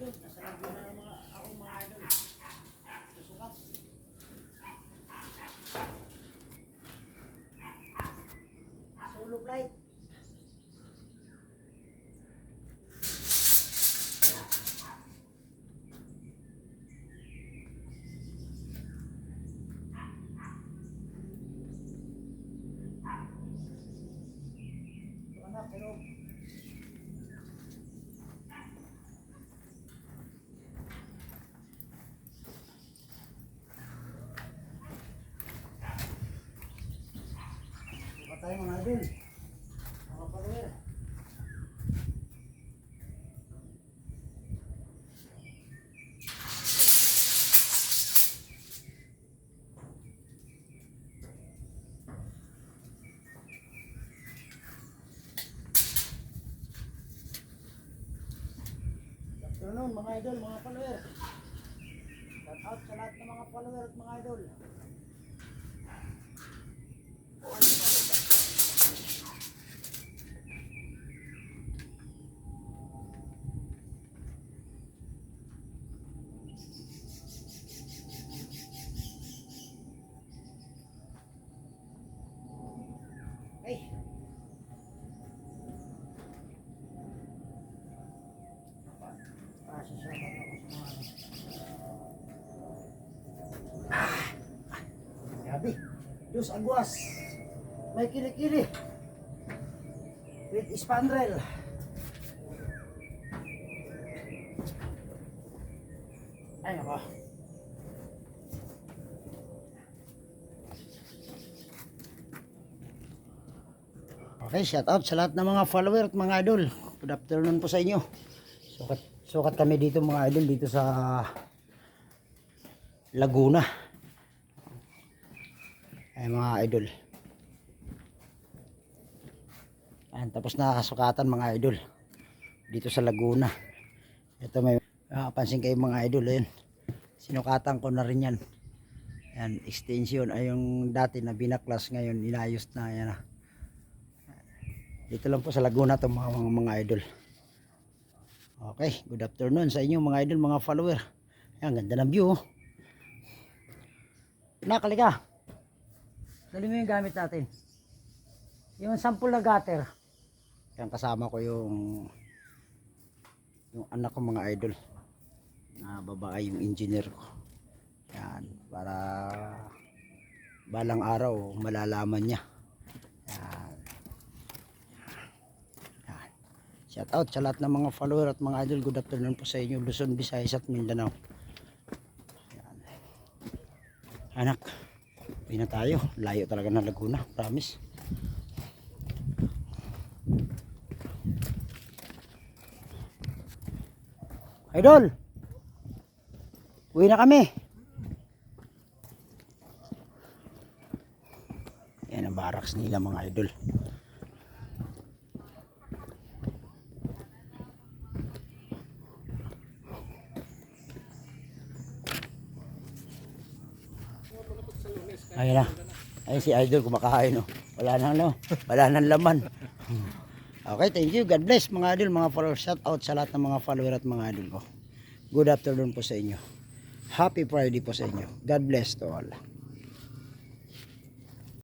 idol. Kasarap mo na mga, ako mga idol. Susukas. Solo flight. Pero Patay mga idol. Mga. Good afternoon mga idol, mga follower. Shout out sa lahat ng mga follower at mga idol. Ay. Pasok siya ako sa mga Ah! Grabe. Diyos agwas. May kilikili. With spandrel. Ay nako. Okay, shout out sa lahat ng mga follower at mga idol. Good afternoon po sa inyo. Sukat, sukat kami dito mga idol dito sa Laguna. Ay mga idol. Ayan, tapos nakasukatan mga idol. Dito sa Laguna. Ito may makapansin kayo mga idol. Ayun. Sinukatan ko na rin yan. Yan, extension ay yung dati na binaklas ngayon inayos na yan ah. Dito lang po sa Laguna to mga, mga, mga idol. Okay, good afternoon sa inyo mga idol, mga follower. Ayan, ganda ng view. oh. Nakalika. Dali mo yung gamit natin. Yung sample na gutter. Yan kasama ko yung yung anak ko mga idol. Na babae yung engineer ko. Yan, para balang araw malalaman niya. Yan. Yan. Shout out sa lahat ng mga follower at mga idol. Good afternoon po sa inyo. Luzon, Visayas at Mindanao. Yan. Anak, uwi na tayo. Layo talaga ng Laguna. Promise. Idol! Uwi na kami. Yan ang barracks nila mga idol. Ayun na. Ayun si idol kumakain. Oh. Wala nang no. Wala nang laman. Okay, thank you. God bless mga idol, mga followers. Shout out sa lahat ng mga follower at mga idol ko. Good afternoon po sa inyo. Happy Friday po sa inyo. God bless to all.